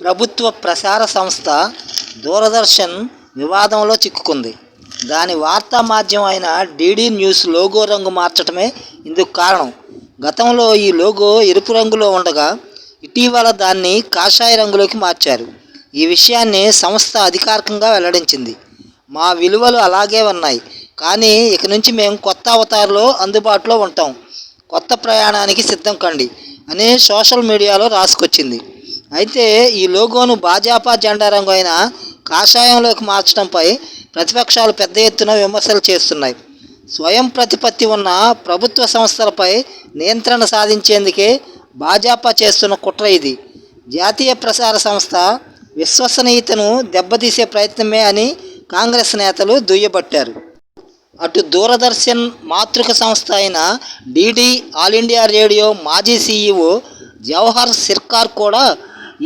ప్రభుత్వ ప్రసార సంస్థ దూరదర్శన్ వివాదంలో చిక్కుకుంది. దాని వార్తా మాధ్యమం అయిన డీడీ న్యూస్ లోగో రంగు మార్చడమే ఇందుకు కారణం. గతంలో ఈ లోగో ఎరుపు రంగులో ఉండగా ఇటీవల దాన్ని కాషాయ రంగులోకి మార్చారు. ఈ విషయాన్ని సంస్థ అధికారికంగా వెల్లడించింది. మా విలువలు అలాగే ఉన్నాయి. కానీ ఇక నుంచి మేము కొత్త అవతారులో అందుబాటులో ఉంటాం. కొత్త ప్రయాణానికి సిద్ధం కండి అని సోషల్ మీడియాలో రాసుకొచ్చింది. అయితే ఈ లోగోను భాజపా జెండా రంగు అయిన కాషాయంలోకి మార్చడంపై ప్రతిపక్షాలు పెద్ద ఎత్తున విమర్శలు చేస్తున్నాయి. స్వయం ప్రతిపత్తి ఉన్న ప్రభుత్వ సంస్థలపై నియంత్రణ సాధించేందుకే భాజపా చేస్తున్న కుట్ర ఇది. జాతీయ ప్రసార సంస్థ విశ్వసనీయతను దెబ్బతీసే ప్రయత్నమే అని కాంగ్రెస్ నేతలు దుయ్యబట్టారు. అటు దూరదర్శన్ మాతృక సంస్థ అయిన డీడీ ఆల్ ఇండియా రేడియో మాజీ సీఈఓ జవహర్ సిర్కార్ కూడా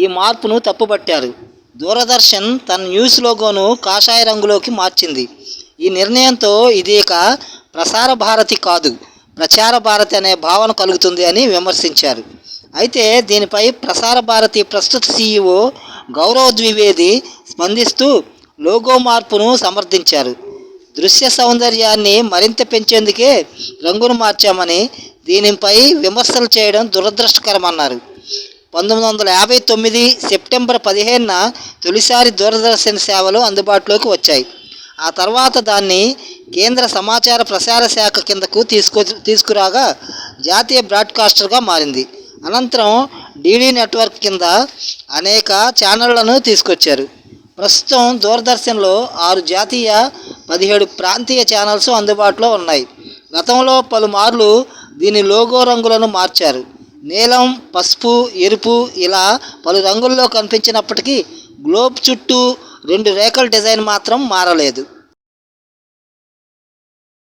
ఈ మార్పును తప్పుపట్టారు. దూరదర్శన్ తన న్యూస్ లోగోను కాషాయ రంగులోకి మార్చింది. ఈ నిర్ణయంతో ఇది ఇక ప్రసార భారతి కాదు ప్రచార భారతి అనే భావన కలుగుతుంది అని విమర్శించారు. అయితే దీనిపై ప్రసార భారతి ప్రస్తుత సీఈఓ గౌరవ్ ద్వివేది స్పందిస్తూ లోగో మార్పును సమర్థించారు. దృశ్య సౌందర్యాన్ని మరింత పెంచేందుకే రంగును మార్చామని దీనిపై విమర్శలు చేయడం దురదృష్టకరమన్నారు. పంతొమ్మిది వందల యాభై తొమ్మిది సెప్టెంబర్ పదిహేనున తొలిసారి దూరదర్శన్ సేవలు అందుబాటులోకి వచ్చాయి. ఆ తర్వాత దాన్ని కేంద్ర సమాచార ప్రసార శాఖ కిందకు తీసుకు తీసుకురాగా జాతీయ బ్రాడ్కాస్టర్గా మారింది. అనంతరం డీడీ నెట్వర్క్ కింద అనేక ఛానళ్ళను తీసుకొచ్చారు. ప్రస్తుతం దూరదర్శన్లో ఆరు జాతీయ పదిహేడు ప్రాంతీయ ఛానల్స్ అందుబాటులో ఉన్నాయి. గతంలో పలుమార్లు దీని లోగో రంగులను మార్చారు. నీలం పసుపు ఎరుపు ఇలా పలు రంగుల్లో కనిపించినప్పటికీ గ్లోబ్ చుట్టూ రెండు రేఖల డిజైన్ మాత్రం మారలేదు.